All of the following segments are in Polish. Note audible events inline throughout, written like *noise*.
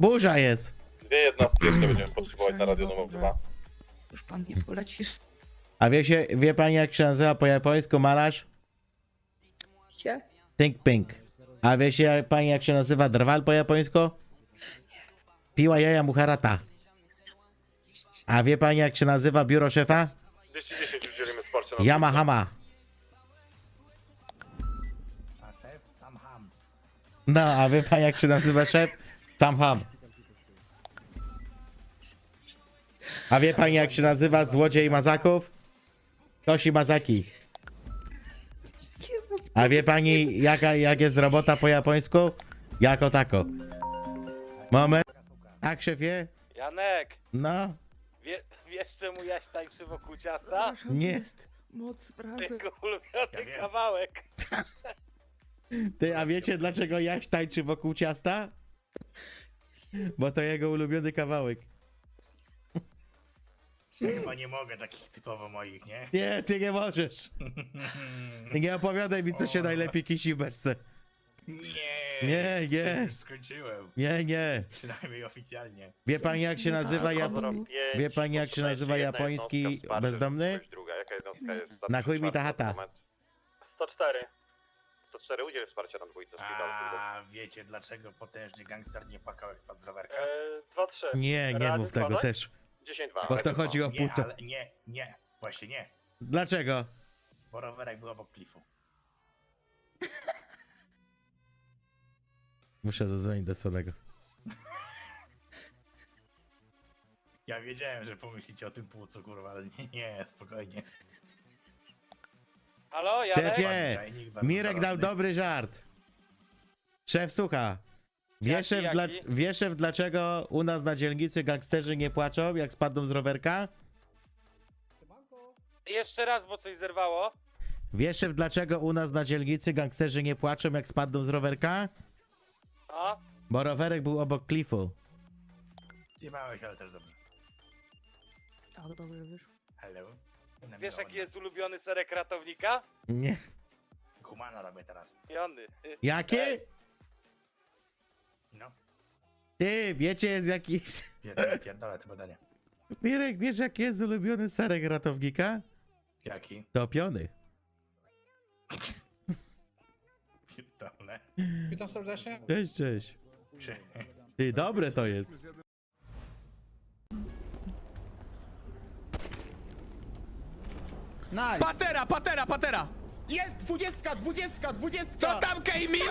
Burza jest. Dwie jednostki jeszcze będziemy potrzebować na radio numer Dobrze. dwa. Już pan nie polecisz A wie, się, wie pani jak się nazywa po japońsku malarz? się? Think Pink. A wie się jak- pani jak się nazywa drwal po japońsku? Piła jaja muharata. A wie pani jak się nazywa biuro szefa? 210 udzielimy wsparcia na Yamahama. No, a wie pani jak się nazywa szef? Samham. A wie pani jak się nazywa złodziej mazaków? Toshi Mazaki. A wie pani jaka, jak jest robota po japońsku? Jako tako. Moment. Tak, szefie? Janek, No, wie, wiesz czemu Jaś tańczy wokół ciasta? Nie. Jest moc sprawy. Jego ulubiony kawałek. ty, a wiecie dlaczego Jaś tańczy wokół ciasta? Bo to jego ulubiony kawałek. Chyba nie mogę takich typowo moich, nie? Nie, ty nie możesz. *laughs* Nie opowiadaj mi, co się najlepiej kisi w beczce. Nie. Nie, nie. Już skończyłem. Nie, nie. Przynajmniej oficjalnie. Wie pani jak się nazywa Jap... dobra. Wie pani, jak się nazywa japoński bezdomny? Druga, jaka jednostka jest? Na chuj mi ta chata. 104. 104 udziel wsparcia na dwójce. A wiecie dlaczego potężny gangster nie płakał jak spadł z rowerka? Eee, 2-3. Nie, nie mów tego też. 10-2. Bo to chodzi o Nie, ale nie, nie. Właśnie nie. Dlaczego? Bo rowerek był obok klifu. *laughs* Muszę zadzwonić do Sonego. Ja wiedziałem, że pomyślicie o tym płucu, kurwa, ale nie, nie, spokojnie. Halo? Szefie, Mirek dał dobry żart. Szef słucha. Jaki, szef, jaki? dla, wie szef, dlaczego u nas na dzielnicy gangsterzy nie płaczą, jak spadną z rowerka? Jeszcze raz, bo coś zerwało. Wie szef, dlaczego u nas na dzielnicy gangsterzy nie płaczą, jak spadną z rowerka? A? Bo rowerek był obok klifu. Zjebałeś, ale też dobrze. Tak, dobrze wyszło. Hello. Wiesz jaki jest ulubiony serek ratownika? Nie. Humana robię teraz. Jony. Jakie? No. Ty, wiecie jest jaki... Pierdolę, pierdolę te badania. Mirek, wiesz jaki jest ulubiony serek ratownika? Jaki? Topiony. Pierdolę. Witam serdecznie. Cześć, cześć. Czy... Ty, dobre to jest. Nice! Patera, patera, patera! Jest! Dwudziestka, dwudziestka, dwudziestka! Co tam, Kejmil?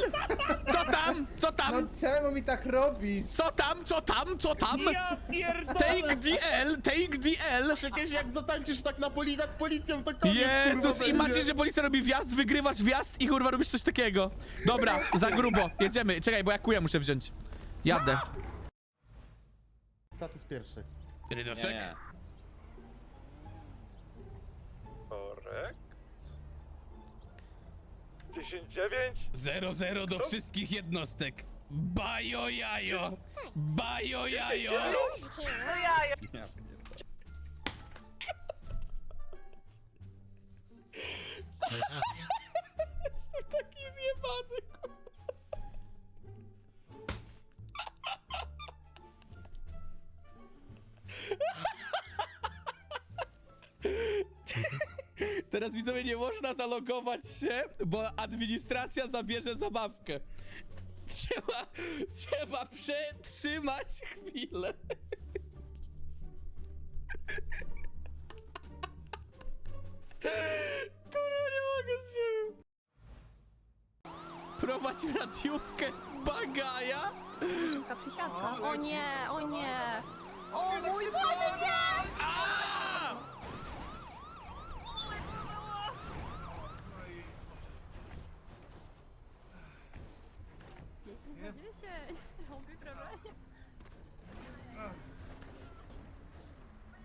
Co tam? Co No tam? czemu mi tak robisz? Co tam? Co tam? Co tam? Ja pierdolę! Take the L, take the L! Przecież jak zatańczysz tak na poli nad policją, to koniec Jezus, kurwa, i będzie. macie, że policja robi wjazd, wygrywasz wjazd i kurwa robisz coś takiego. Dobra, za grubo, jedziemy. Czekaj, bo ja kuję muszę wziąć. Jadę. Status pierwszy. Rydoczek? Korekt. 10-9. 0-0 do wszystkich jednostek. Bajo jajo! Bajo jajo! *laughs* Jestem taki zjebany, Teraz widzowie nie można zalogować się, bo administracja zabierze zabawkę. Trzeba, trzeba przetrzymać chwilę. Kurwa, nie mogę z siebie. Prowadź radiówkę z bagaja? Szybka przysiadka. O nie, o nie. O mój Boże, nie! Na dziesięć. Robię wrażenie.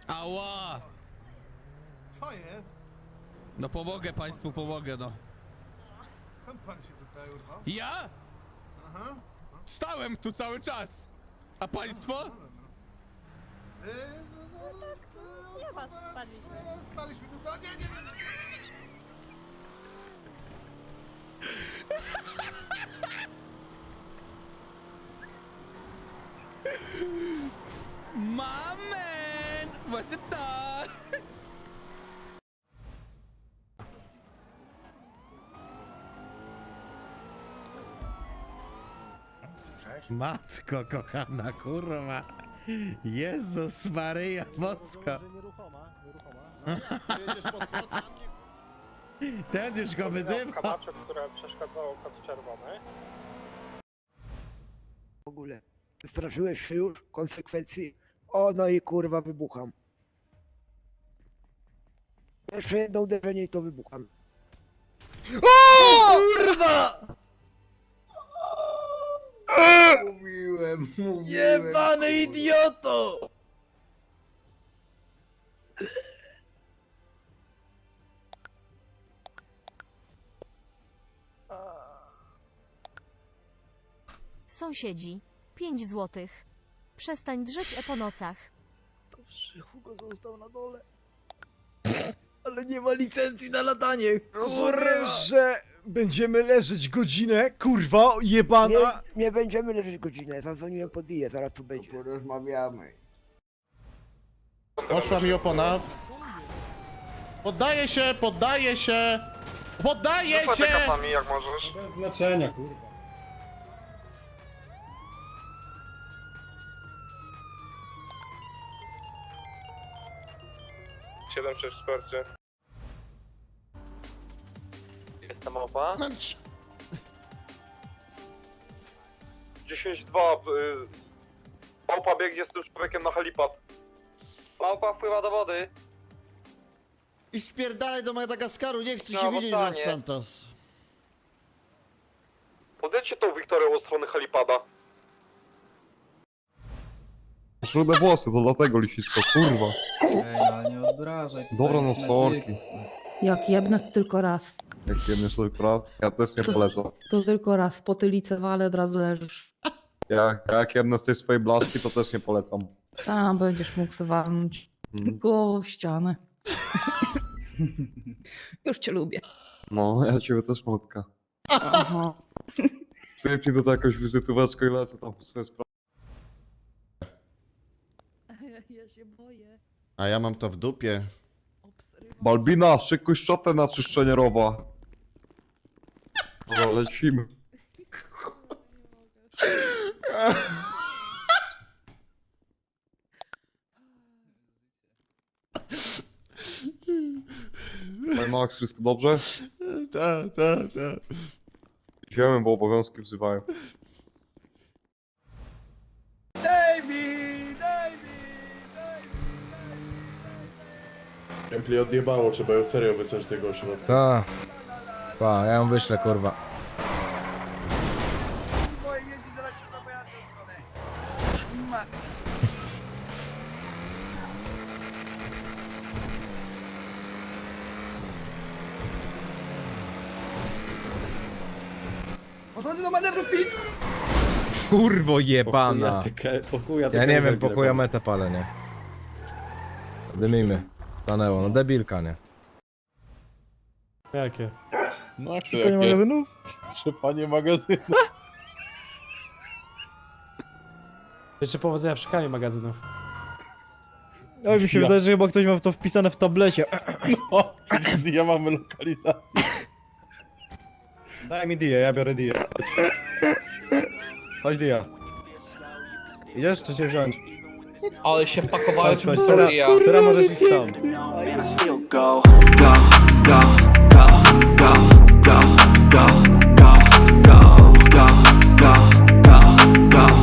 Ała! Co jest? No pomogę państwu, pomogę no. Skąd pan się tutaj urwał? Ja? Aha. Stałem tu cały czas. A państwo? Yy, no, no, no, Nie was spadliśmy. Staliśmy tutaj. Nie, nie, nie, nie. Właśnie Matko kochana, kurwa. Jezus Maryja Bosko. Jedziesz pod kąt, a mnie Ten już go wyzywa. Kamaczek, które przeszkadzało kod czerwony. w ogóle. Straszyłeś się już konsekwencji? O, no i kurwa wybucham. Jeszcze jedno uderzenie i to wybucham. O! Kurwa! Mówiłem, mówiłem. Jebany idioto! Sąsiedzi. 5 złotych. Przestań drzeć e po nocach. Dobrze, Hugo został na dole. Ale nie ma licencji na latanie. Rozumiesz, że będziemy leżeć godzinę, kurwa, Nie, jebana. nie będziemy leżeć godzinę. Zadzwoniłem po dię, zaraz tu będzie. Porozmawiamy. Poszła mi opona. Poddaję się, poddaję się! Poddaję się! jak możesz. Bez znaczenia, kurwa. Siedem przez wsparcie. Jest ta małpa? 10-2. Y... Małpa biegnie z tym człowiekiem na helipad. Małpa wpływa do wody. I spierdalaj do Madagaskaru, nie chcę No, się widzieć. Los Santos. Podejdźcie tą Wiktorią od strony helipada. Rude włosy, to dlatego lisisko, kurwa. Ej, ale nie obrażaj. Dobra, no sorki. Jak jebnę, to tylko raz. Jak sobie praw, ja też nie polecam. To tylko raz. W potylicę wale od razu leżysz. Ja, jak jemnę z tej swojej blaszki, to też nie polecam. Tam będziesz mógł sobie walnąć Mm. głową w ścianę. *laughs* Już cię lubię. No, ja ciebie też malutka. Aha. *laughs* Sypnij do to jakąś wizytóweczkę i lecę tam w swoje sprawy. Ja się boję. A ja mam to w dupie. Balbina, szykuj szczotę na czyszczenie rowa. Dobra, lecimy. Hey Max, wszystko dobrze? Tak, tak, tak. Idziemy, bo obowiązki wzywają. Templi odjebało, trzeba ją serio wysłać do tego ośrodka. Tak. Pa, ja ją wyślę, kurwa. Kurwo jebana. Ja nie wiem, po chuja metę palę, nie? Dymimy. Stanęło, no debilka, nie? Jakie? No, Trzepanie magazynów? Trzepanie magazynów. Życzę *laughs* powodzenia w szukaniu magazynów. Oj, mi się wydaje, że chyba ktoś ma to wpisane w tablecie. *laughs* O, ja mamy lokalizację. Daj mi dię, ja biorę dię. Chodź dia. Idziesz czy cię wziąć? Ale się wpakowałem w Chodź, teraz, ja. teraz możesz iść sam. go, go, go, go, go, go, go.